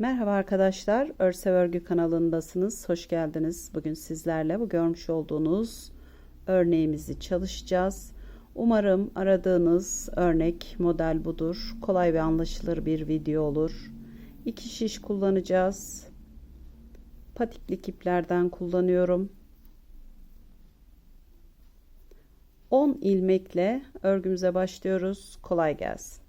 Merhaba arkadaşlar, Örsev Örgü kanalındasınız. Hoş geldiniz. Bugün sizlerle bu görmüş olduğunuz örneğimizi çalışacağız. Umarım aradığınız örnek model budur. Kolay ve anlaşılır bir video olur. İki şiş kullanacağız. Patiklik iplerden kullanıyorum. 10 ilmekle örgümüze başlıyoruz. Kolay gelsin.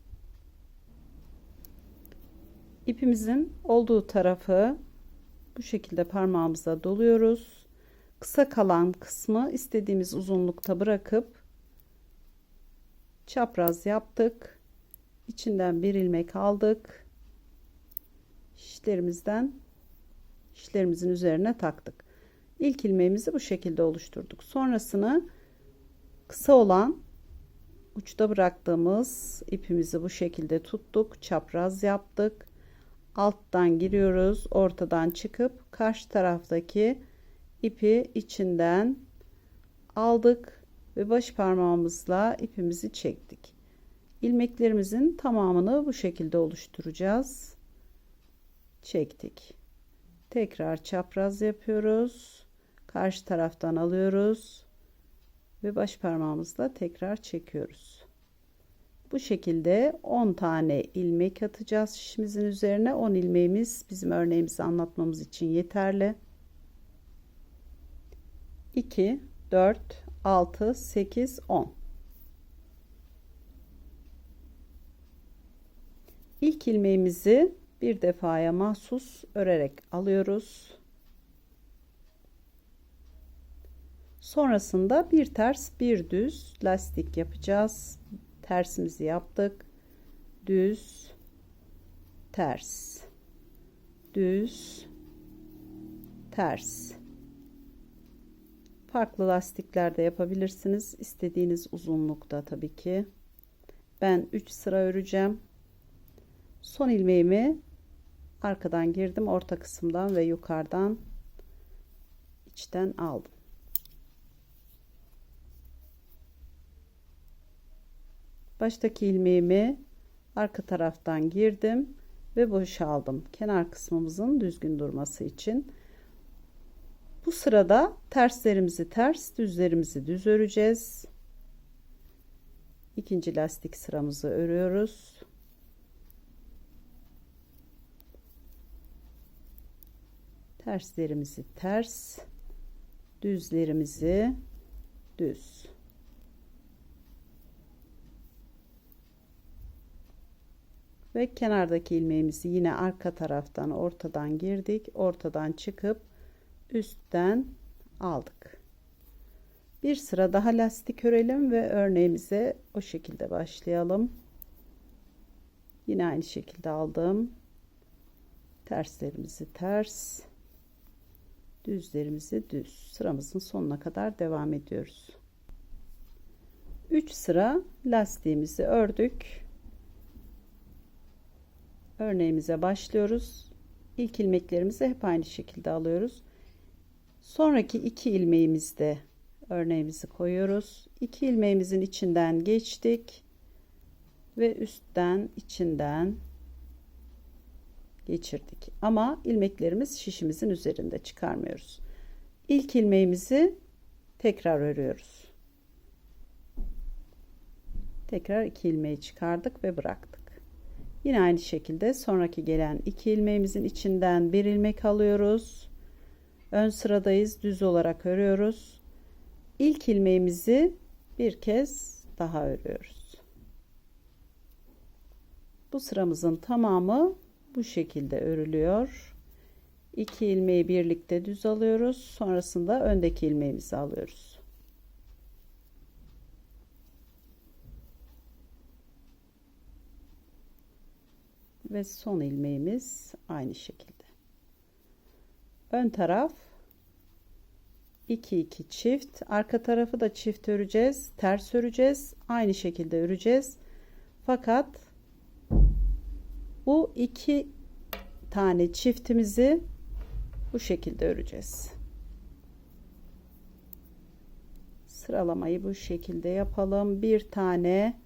İpimizin olduğu tarafı bu şekilde parmağımıza doluyoruz. Kısa kalan kısmı istediğimiz uzunlukta bırakıp çapraz yaptık. İçinden bir ilmek aldık. Şişlerimizden şişlerimizin üzerine taktık. İlk ilmeğimizi bu şekilde oluşturduk. Sonrasını kısa olan uçta bıraktığımız ipimizi bu şekilde tuttuk. Çapraz yaptık alttan giriyoruz ortadan çıkıp karşı taraftaki ipi içinden aldık ve baş parmağımızla ipimizi çektik. İlmeklerimizin tamamını bu şekilde oluşturacağız. Çektik. Tekrar çapraz yapıyoruz. Karşı taraftan alıyoruz ve baş parmağımızla tekrar çekiyoruz bu şekilde 10 tane ilmek atacağız şişimizin üzerine. 10 ilmeğimiz bizim örneğimizi anlatmamız için yeterli. 2 4 6 8 10 İlk ilmeğimizi bir defaya mahsus örerek alıyoruz. Sonrasında bir ters bir düz lastik yapacağız tersimizi yaptık. Düz ters. Düz ters. Farklı lastiklerde yapabilirsiniz. İstediğiniz uzunlukta tabii ki. Ben 3 sıra öreceğim. Son ilmeğimi arkadan girdim orta kısımdan ve yukarıdan içten aldım baştaki ilmeğimi arka taraftan girdim ve boşaldım. Kenar kısmımızın düzgün durması için. Bu sırada terslerimizi ters düzlerimizi düz öreceğiz. İkinci lastik sıramızı örüyoruz. Terslerimizi ters düzlerimizi düz ve kenardaki ilmeğimizi yine arka taraftan ortadan girdik. Ortadan çıkıp üstten aldık. Bir sıra daha lastik örelim ve örneğimize o şekilde başlayalım. Yine aynı şekilde aldım. Terslerimizi ters düzlerimizi düz. Sıramızın sonuna kadar devam ediyoruz. 3 sıra lastiğimizi ördük örneğimize başlıyoruz. İlk ilmeklerimizi hep aynı şekilde alıyoruz. Sonraki iki ilmeğimizde örneğimizi koyuyoruz. İki ilmeğimizin içinden geçtik ve üstten içinden geçirdik. Ama ilmeklerimiz şişimizin üzerinde çıkarmıyoruz. İlk ilmeğimizi tekrar örüyoruz. Tekrar iki ilmeği çıkardık ve bıraktık. Yine aynı şekilde sonraki gelen iki ilmeğimizin içinden bir ilmek alıyoruz. Ön sıradayız. Düz olarak örüyoruz. İlk ilmeğimizi bir kez daha örüyoruz. Bu sıramızın tamamı bu şekilde örülüyor. İki ilmeği birlikte düz alıyoruz. Sonrasında öndeki ilmeğimizi alıyoruz. Ve son ilmeğimiz aynı şekilde. Ön taraf 2 2 çift, arka tarafı da çift öreceğiz, ters öreceğiz, aynı şekilde öreceğiz. Fakat bu iki tane çiftimizi bu şekilde öreceğiz. Sıralamayı bu şekilde yapalım. Bir tane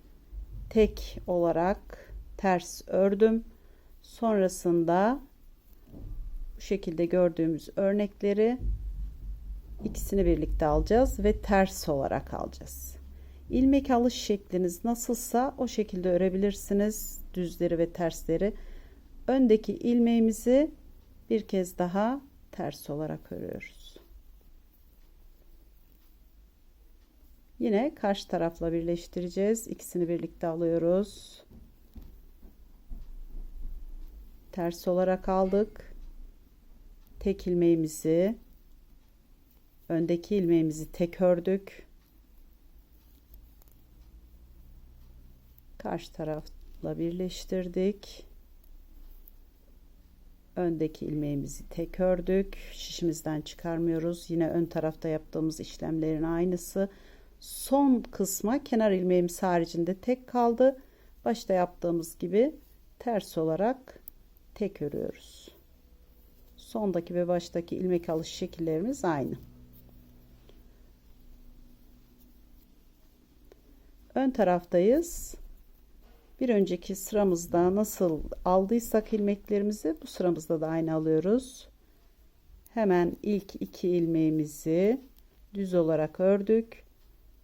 tek olarak ters ördüm. Sonrasında Bu şekilde gördüğümüz örnekleri ikisini birlikte alacağız ve ters olarak alacağız. İlmek alış şekliniz nasılsa o şekilde örebilirsiniz. Düzleri ve tersleri. Öndeki ilmeğimizi bir kez daha ters olarak örüyoruz. Yine karşı tarafla birleştireceğiz. İkisini birlikte alıyoruz. Ters olarak aldık. Tek ilmeğimizi öndeki ilmeğimizi tek ördük. Karşı tarafla birleştirdik. Öndeki ilmeğimizi tek ördük. Şişimizden çıkarmıyoruz. Yine ön tarafta yaptığımız işlemlerin aynısı. Son kısma kenar ilmeğimiz haricinde tek kaldı. Başta yaptığımız gibi ters olarak tek örüyoruz. Sondaki ve baştaki ilmek alış şekillerimiz aynı. Ön taraftayız. Bir önceki sıramızda nasıl aldıysak ilmeklerimizi bu sıramızda da aynı alıyoruz. Hemen ilk iki ilmeğimizi düz olarak ördük.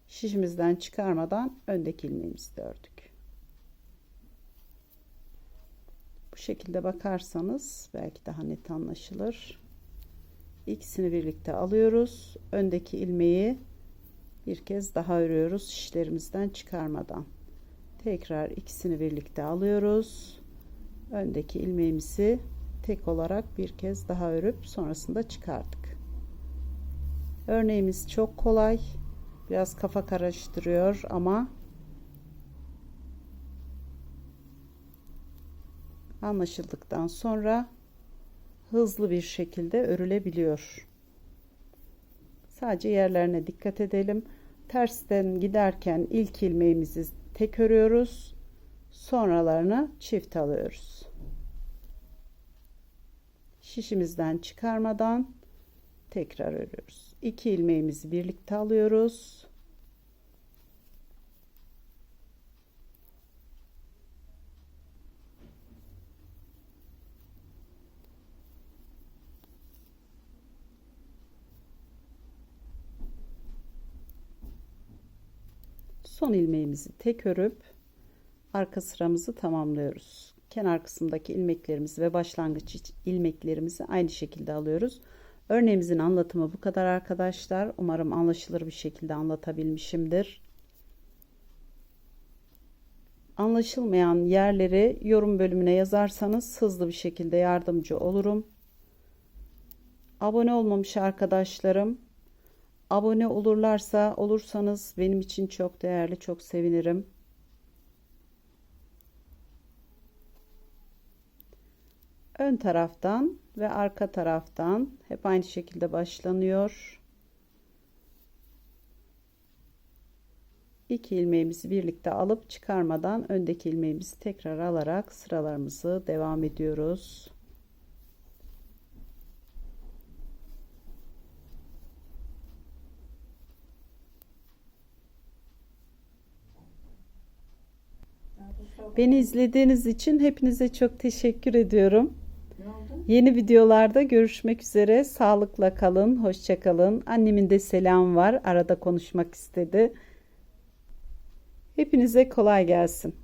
Şişimizden çıkarmadan öndeki ilmeğimizi de ördük. Bu şekilde bakarsanız belki daha net anlaşılır. İkisini birlikte alıyoruz. Öndeki ilmeği bir kez daha örüyoruz şişlerimizden çıkarmadan. Tekrar ikisini birlikte alıyoruz. Öndeki ilmeğimizi tek olarak bir kez daha örüp sonrasında çıkardık. Örneğimiz çok kolay. Biraz kafa karıştırıyor ama anlaşıldıktan sonra hızlı bir şekilde örülebiliyor. Sadece yerlerine dikkat edelim. Tersten giderken ilk ilmeğimizi tek örüyoruz. Sonralarını çift alıyoruz. Şişimizden çıkarmadan tekrar örüyoruz. İki ilmeğimizi birlikte alıyoruz. Son ilmeğimizi tek örüp arka sıramızı tamamlıyoruz. Kenar kısımdaki ilmeklerimizi ve başlangıç ilmeklerimizi aynı şekilde alıyoruz. Örneğimizin anlatımı bu kadar arkadaşlar. Umarım anlaşılır bir şekilde anlatabilmişimdir. Anlaşılmayan yerleri yorum bölümüne yazarsanız hızlı bir şekilde yardımcı olurum. Abone olmamış arkadaşlarım Abone olurlarsa olursanız benim için çok değerli, çok sevinirim. Ön taraftan ve arka taraftan hep aynı şekilde başlanıyor. İki ilmeğimizi birlikte alıp çıkarmadan öndeki ilmeğimizi tekrar alarak sıralarımızı devam ediyoruz. Beni izlediğiniz için hepinize çok teşekkür ediyorum. Yeni videolarda görüşmek üzere. Sağlıkla kalın, hoşça kalın. Annemin de selam var. Arada konuşmak istedi. Hepinize kolay gelsin.